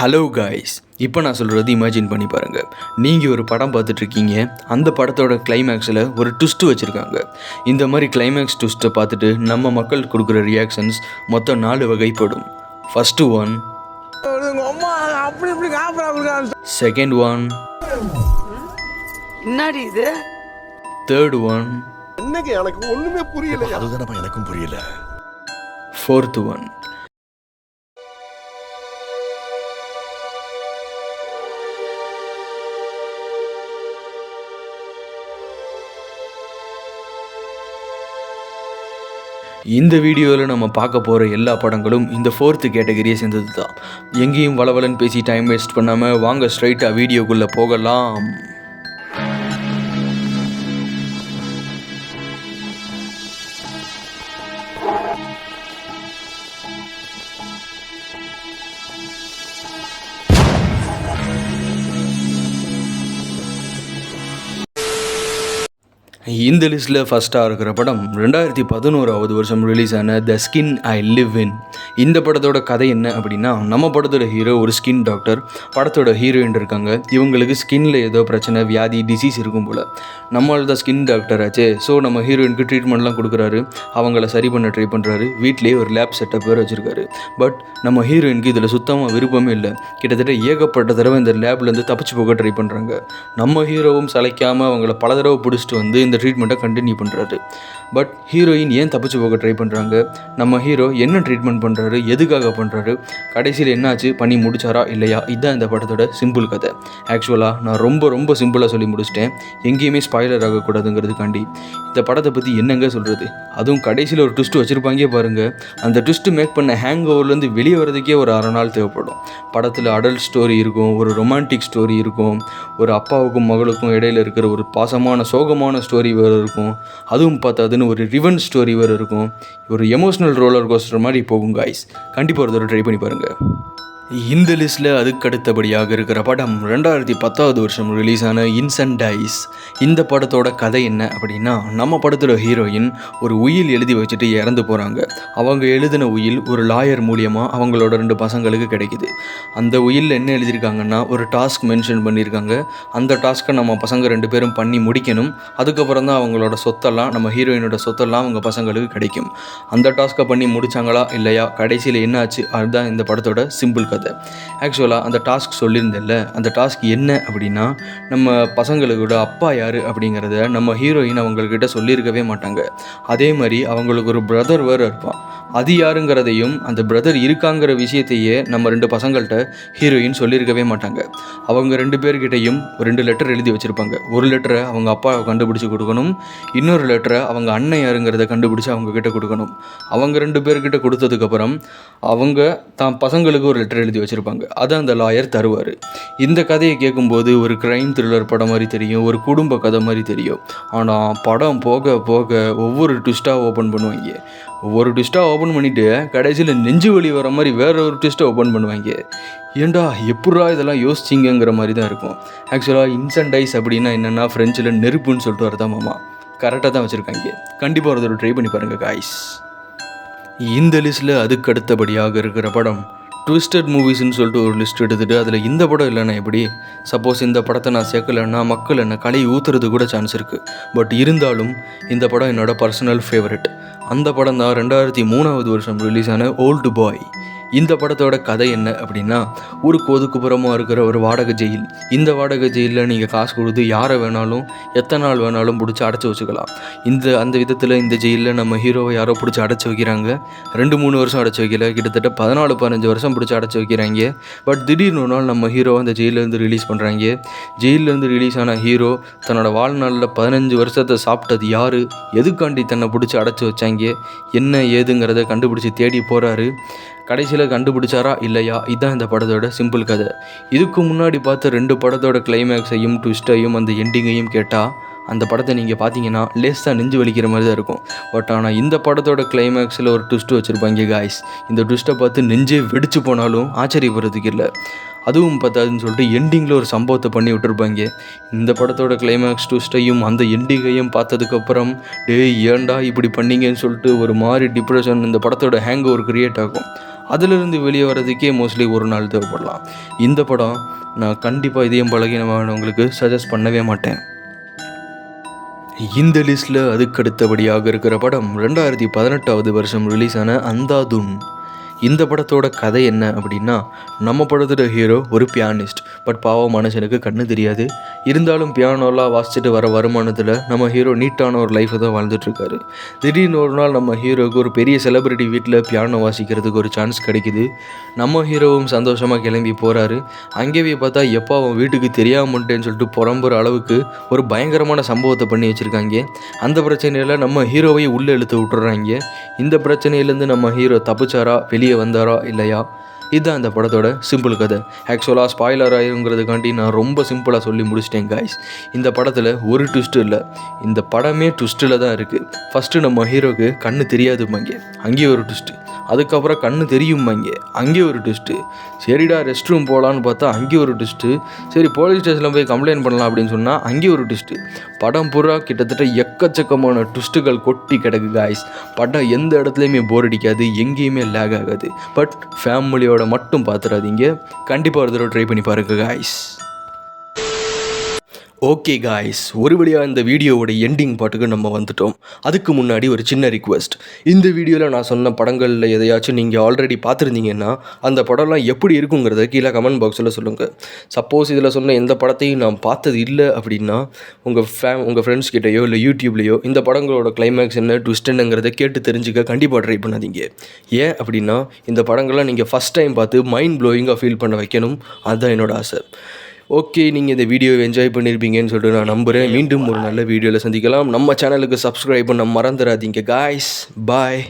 Hello guys இப்போ நான் சொல்கிறது இமேஜின் பண்ணி பாருங்கள் நீங்கள் ஒரு படம் பார்த்துட்ருக்கீங்க. அந்த படத்தோட கிளைமேக்ஸில் ஒரு ட்விஸ்ட்டு வச்சுருக்காங்க. இந்த மாதிரி கிளைமேக்ஸ் ட்விஸ்ட்டை பார்த்துட்டு நம்ம மக்கள் கொடுக்குற ரியாக்ஷன்ஸ் மொத்தம் நாலு வகைப்படும். ஃபஸ்ட்டு ஒன் செகண்ட் ஒன் என்னடி இது? தேர்ட் ஒன் எனக்கு ஒண்ணுமே புரியல அதுதானப்பா எனக்கும் புரியல. ஃபோர்த் ஒன் இந்த வீடியோவில் நம்ம பார்க்க போகிற எல்லா படங்களும் இந்த ஃபோர்த்து கேட்டகரியை சேர்ந்தது தான் எங்கேயும் வளவலன்னு பேசி டைம் வேஸ்ட் பண்ணாமல் வாங்க ஸ்ட்ரைட்டாக வீடியோக்குள்ளே போகலாம். இந்த லிஸ்ட்டில் ஃபஸ்ட்டாக இருக்கிற படம் ரெண்டாயிரத்தி பதினோராவது வருஷம் ரிலீஸ் ஆன the skin I live in இந்த படத்தோட கதை என்ன அப்படின்னா நம்ம படத்தோட ஹீரோ ஒரு ஸ்கின் டாக்டர் படத்தோட ஹீரோயின் இருக்காங்க. இவங்களுக்கு ஸ்கின்ல ஏதோ பிரச்சனை வியாதி டிசீஸ் இருக்கும் போல். நம்மளால் தான் ஸ்கின் டாக்டர் ஆச்சே. ஸோ நம்ம ஹீரோயினுக்கு ட்ரீட்மெண்ட்லாம் கொடுக்குறாரு. அவங்கள சரி பண்ண ட்ரை பண்ணுறாரு வீட்லேயே ஒரு லேப் செட்டப் வேறு வச்சுருக்காரு. பட் நம்ம ஹீரோயினுக்கு இதில் சுத்தமாக விருப்பமே இல்லை. கிட்டத்தட்ட ஏகப்பட்ட தடவை இந்த லேப்லேருந்து தப்பிச்சு போக ட்ரை பண்ணுறாங்க நம்ம ஹீரோவும் சளைக்காமல் அவங்கள பல தடவை பிடிச்சிட்டு வந்து இந்த ட்ரீட்மெண்ட்டை கண்டினியூ பண்ணுறாரு பட் ஹீரோயின் ஏன் தப்பிச்சு போக ட்ரை பண்ணுறாங்க நம்ம ஹீரோ என்ன ட்ரீட்மெண்ட் பண்ணுறாரு எதுக்காக பண்ணுறாரு கடைசியில் என்னாச்சு? பண்ணி முடிச்சாரா? இல்லையா? இதுதான் இந்த படத்தோட சிம்பிள் கதை. ஆக்சுவலாக நான் ரொம்ப ரொம்ப சிம்பிளாக சொல்லி முடிச்சிட்டேன். எங்கேயுமே ஸ்பாய்லர் ஆகக்கூடாதுங்கிறதுக்காண்டி. இந்த படத்தை பற்றி என்னங்க சொல்கிறது அதுவும் கடைசியில் ஒரு ட்விஸ்ட் வச்சுருப்பாங்க பாருங்கள் அந்த ட்விஸ்ட் மேக் பண்ண ஹேங் ஓவர்லேருந்து வெளியே வரதுக்கே ஒரு அரை நாள் தேவைப்படும். படத்தில் அடல்ட் ஸ்டோரி இருக்கும் ஒரு ரொமான்டிக் ஸ்டோரி இருக்கும். ஒரு அப்பாவுக்கும் மகளுக்கும் இடையில இருக்கிற ஒரு பாசமான சோகமான ஸ்டோரி வேறு இருக்கும். அதுவும் பார்த்தாதுன்னு ஒரு ரிவன் ஸ்டோரி வேறு இருக்கும். ஒரு எமோஷ்னல் ரோலர் கோஸ்டர் மாதிரி போகும் காய்ஸ் கண்டிப்பாக ஒரு தடவை ட்ரை பண்ணி பாருங்கள் இந்த லிஸ்ட்டில் அதுக்கு அடுத்தபடியாக இருக்கிற படம் ரெண்டாயிரத்தி பத்தாவது வருஷம் ரிலீஸ் ஆன இன்சென்ட் டைஸ் இந்த படத்தோட கதை என்ன அப்படின்னா நம்ம படத்தோட ஹீரோயின் ஒரு உயில் எழுதி வச்சுட்டு இறந்து போகிறாங்க அவங்க எழுதின உயில் ஒரு லாயர் மூலியமாக அவங்களோட ரெண்டு பசங்களுக்கு கிடைக்குது. அந்த உயிலில் என்ன எழுதியிருக்காங்கன்னா ஒரு டாஸ்க் மென்ஷன் பண்ணியிருக்காங்க. அந்த டாஸ்க்கை நம்ம பசங்க ரெண்டு பேரும் பண்ணி முடிக்கணும். அதுக்கப்புறம் தான் அவங்களோட சொத்தெல்லாம் நம்ம ஹீரோயினோட சொத்தெல்லாம் அவங்க பசங்களுக்கு கிடைக்கும். அந்த டாஸ்க்கை பண்ணி முடித்தாங்களா இல்லையா? கடைசியில் என்னாச்சு? அதுதான் இந்த படத்தோட சிம்பிள் கதை. ஆக்சுவலாக அந்த டாஸ்க் சொல்லியிருந்தேன்ல அந்த டாஸ்க் என்ன அப்படின்னா நம்ம பசங்களோட அப்பா யார் அப்படிங்கிறத நம்ம ஹீரோயின் அவங்கக்கிட்ட சொல்லியிருக்கவே மாட்டாங்க. அதே மாதிரி அவங்களுக்கு ஒரு பிரதர் வேறு இருப்பான். அது யாருங்கிறதையும் அந்த பிரதர் இருக்காங்கிற விஷயத்தையே நம்ம ரெண்டு பசங்கள்கிட்ட ஹீரோயின் சொல்லியிருக்கவே மாட்டாங்க. அவங்க ரெண்டு பேர்கிட்டையும் ரெண்டு லெட்டர் எழுதி வச்சுருப்பாங்க. ஒரு லெட்டரை அவங்க அப்பா கண்டுபிடிச்சி கொடுக்கணும் இன்னொரு லெட்டரை அவங்க அண்ணன் யாருங்கிறத கண்டுபிடிச்சி அவங்க கிட்ட கொடுக்கணும். அவங்க ரெண்டு பேர்கிட்ட கொடுத்ததுக்கப்புறம் அவங்க தான் பசங்களுக்கு ஒரு லெட்டர் எழுதி வச்சுருப்பாங்க. அதை அந்த லாயர் தருவார். இந்த கதையை கேட்கும்போது ஒரு க்ரைம் த்ரில்லர் படம் மாதிரி தெரியும் ஒரு குடும்ப கதை மாதிரி தெரியும். ஆனால் படம் போக போக ஒவ்வொரு ட்விஸ்ட்டாக ஓப்பன் பண்ணுவாங்க. ஒவ்வொரு ட்விஸ்ட்டாக ஓப்பன் பண்ணிவிட்டு கடைசியில் நெஞ்சு வலி வர மாதிரி வேற ஒரு ட்விஸ்ட்டை ஓப்பன் பண்ணுவாங்க. ஏண்டா எப்பட்றா இதெல்லாம் யோசிச்சிங்கிற மாதிரி தான் இருக்கும். ஆக்சுவலாக இன்சென்டைஸ் அப்படின்னா என்னென்னா ஃப்ரெஞ்சில் நெருப்புன்னு சொல்லிட்டு வரதான் மாமா. கரெக்டாக தான் வச்சுருக்காங்க. கண்டிப்பாக ஒரு தடவை ட்ரை பண்ணி பாருங்கள் காய்ஸ் இந்த லிஸ்ட்டில் அதுக்கு அடுத்தபடியாக இருக்கிற படம் ட்விஸ்டட் மூவிஸ்ன்னு சொல்லிட்டு ஒரு லிஸ்ட் எடுத்துகிட்டு அதில் இந்த படம் இல்லைன்னா எப்படி? சப்போஸ் இந்த படத்தை நான் சேர்க்கலைன்னா மக்கள் என்ன கலை ஊற்றுறது கூட சான்ஸ் இருக்குது பட் இருந்தாலும் இந்த படம் என்னோடய பர்சனல் ஃபேவரட் அந்த படம் தான் ரெண்டாயிரத்தி மூணாவது வருஷம் ரிலீஸ் ஆன ஓல்டு பாய் இந்த படத்தோட கதை என்ன அப்படின்னா ஊருக்கு ஒதுக்குப்புறமாக இருக்கிற ஒரு வாடகை ஜெயில். இந்த வாடகை ஜெயிலில் நீங்கள் காசு கொடுத்து யாரை வேணாலும் எத்தனை நாள் வேணாலும் பிடிச்சி அடைச்சி வச்சுக்கலாம். இந்த அந்த விதத்தில் இந்த ஜெயிலில் நம்ம ஹீரோவை யாரோ பிடிச்சி அடைச்சி வைக்கிறாங்க. ரெண்டு மூணு வருஷம் அடைச்சி வைக்கல. கிட்டத்தட்ட பதினாலு பதினஞ்சு வருஷம் பிடிச்சி அடைச்சி வைக்கிறாங்க. பட் திடீர்னு ஒரு நாள் நம்ம ஹீரோவை அந்த ஜெயிலேருந்து ரிலீஸ் பண்ணுறாங்க ஜெயிலேருந்து ரிலீஸ் ஆன ஹீரோ தன்னோட வாழ்நாளில் பதினஞ்சு வருஷத்தை சாப்பிட்டது யார்? எதுக்காண்டி தன்னை பிடிச்சி அடைச்சி வச்சாங்க? என்ன ஏதுங்கிறத கண்டுபிடிச்சி தேடி போகிறாரு கடைசியில் கண்டுபிடிச்சாரா இல்லையா? இதுதான் இந்த படத்தோட சிம்பிள் கதை. இதுக்கு முன்னாடி பார்த்த ரெண்டு படத்தோட கிளைமேக்ஸையும் ட்விஸ்ட்டையும் அந்த எண்டிங்கையும் கேட்டால் அந்த படத்தை நீங்கள் பார்த்தீங்கன்னா லேஸாக நெஞ்சு வலிக்கிற மாதிரி தான் இருக்கும். பட் ஆனால் இந்த படத்தோட கிளைமேக்ஸில் ஒரு ட்விஸ்ட் வச்சுருப்பாங்க காய்ஸ் இந்த ட்விஸ்ட்டை பார்த்து நெஞ்சே வெடிச்சு போனாலும் ஆச்சரியப்படுறதுக்கு இல்லை. அதுவும் பத்தாதுன்னு சொல்லிட்டு எண்டிங்கில் ஒரு சம்பவத்தை பண்ணி விட்டுருப்பாங்க. இந்த படத்தோட கிளைமேக்ஸ் ட்விஸ்ட்டையும் அந்த எண்டிங்கையும் பார்த்ததுக்கப்புறம் டேய் ஏன்டா இப்படி பண்ணீங்கன்னு சொல்லிட்டு ஒரு மாதிரி டிப்ரெஷன் இந்த படத்தோட ஹேங் ஓவர் க்ரியேட் ஆகும். அதிலிருந்து வெளியே வர்றதுக்கே மோஸ்ட்லி ஒரு நாள் தேவைப்படலாம். இந்த படம் நான் கண்டிப்பாக இதயம் பலகீனமானவங்களுக்கு சஜஸ்ட் பண்ணவே மாட்டேன். இந்த லிஸ்ட்டில் அதுக்கடுத்தபடியாக இருக்கிற படம் ரெண்டாயிரத்தி பதினெட்டாவது வருஷம் ரிலீஸ் ஆன அந்தாதுன். இந்த படத்தோட கதை என்ன அப்படின்னா நம்ம படத்தோட ஹீரோ ஒரு பியானிஸ்ட் பட் பாவம் மனுஷனுக்கு கண்ணு தெரியாது. இருந்தாலும் பியானோலாம் வாசிச்சுட்டு வர வருமானத்தில் நம்ம ஹீரோ நீட்டான ஒரு லைஃப்பை தான் வாழ்ந்துட்டுருக்காரு. திடீர்னு ஒரு நாள் நம்ம ஹீரோவுக்கு ஒரு பெரிய செலிபிரிட்டி வீட்டில் பியானோ வாசிக்கிறதுக்கு ஒரு சான்ஸ் கிடைக்குது. நம்ம ஹீரோவும் சந்தோஷமாக கிளம்பி போகிறாரு அங்கேயே பார்த்தா எப்போ அவன் வீட்டுக்கு தெரியாமட்டேன்னு சொல்லிட்டு புறம்புற அளவுக்கு ஒரு பயங்கரமான சம்பவத்தை பண்ணி வச்சுருக்காங்க. அந்த பிரச்சனையில் நம்ம ஹீரோவை உள்ளே இழுத்து விட்டுறாங்க. இந்த பிரச்சனையிலேருந்து நம்ம ஹீரோ தப்பிச்சாரா? வெளியே வந்தாரா? இல்லையா? இதுதான் இந்த படத்தோட சிம்பிள் கதை. ஆக்சுவலாக ஸ்பாய்லர் ஆயிருங்கிறதுக்காண்டி நான் ரொம்ப சிம்பிளாக சொல்லி முடிச்சிட்டேன் காய்ஸ் இந்த படத்தில் ஒரு ட்விஸ்ட்டு இல்லை. இந்த படமே ட்விஸ்ட்டில் தான் இருக்குது ஃபஸ்ட்டு நம்ம ஹீரோக்கு கண்ணு தெரியாதுமாங்க அங்கேயே ஒரு ட்விஸ்ட்டு அதுக்கப்புறம் கண்ணு தெரியுமாங்க அங்கேயே ஒரு ட்விஸ்ட்டு சரிடா ரெஸ்ட் ரூம் போகலான்னு பார்த்தா அங்கேயே ஒரு ட்விஸ்ட்டு சரி போலீஸ் ஸ்டேஷனில் போய் கம்ப்ளைண்ட் பண்ணலாம் அப்படின்னு சொன்னால் அங்கேயே ஒரு ட்விஸ்ட்டு படம் பூரா கிட்டத்தட்ட எக்கச்சக்கமான ட்விஸ்ட்டுகள் கொட்டி கிடக்கு காய்ஸ் படம் எந்த இடத்துலையுமே போர் அடிக்காது எங்கேயுமே லேக் ஆகாது. பட் ஃபேமிலியோட மட்டும் பார்த்துடாதீங்க கண்டிப்பாக ஒரு தடவை ட்ரை பண்ணி பாருங்க காய்ஸ் ஓகே காய்ஸ் ஒரு வழியாக இந்த வீடியோவோட எண்டிங் பாட்டுக்கு நம்ம வந்துட்டோம். அதுக்கு முன்னாடி ஒரு சின்ன ரிக்வெஸ்ட் இந்த வீடியோவில் நான் சொன்ன படங்களில் எதையாச்சும் நீங்கள் ஆல்ரெடி பார்த்துருந்தீங்கன்னா அந்த படம்லாம் எப்படி இருக்குங்கிறத கீழே கமெண்ட் பாக்ஸில் சொல்லுங்கள் சப்போஸ் இதில் சொன்ன எந்த படத்தையும் நான் பார்த்தது இல்லை அப்படின்னா உங்கள் ஃபேம் உங்கள் ஃப்ரெண்ட்ஸ் கிட்டேயோ இல்லை யூடியூப்லேயோ இந்த படங்களோட கிளைமேக்ஸ் என்ன ட்விஸ்ட் என்னங்கிறத கேட்டு தெரிஞ்சுக்க கண்டிப்பாக ட்ரை பண்ணாதீங்க. ஏன் அப்படின்னா இந்த படங்கள்லாம் நீங்கள் ஃபஸ்ட் டைம் பார்த்து மைண்ட் ப்ளோயிங்காக ஃபீல் பண்ண வைக்கணும். அதுதான் என்னோட ஆசை. ஓகே நீங்கள் இந்த வீடியோவை என்ஜாய் பண்ணியிருப்பீங்கன்னு சொல்லிட்டு நான் நம்புகிறேன் மீண்டும் ஒரு நல்ல வீடியோவில் சந்திக்கலாம். நம்ம சேனலுக்கு சப்ஸ்கிரைப் பண்ண மறந்துடாதீங்க காய்ஸ் பாய்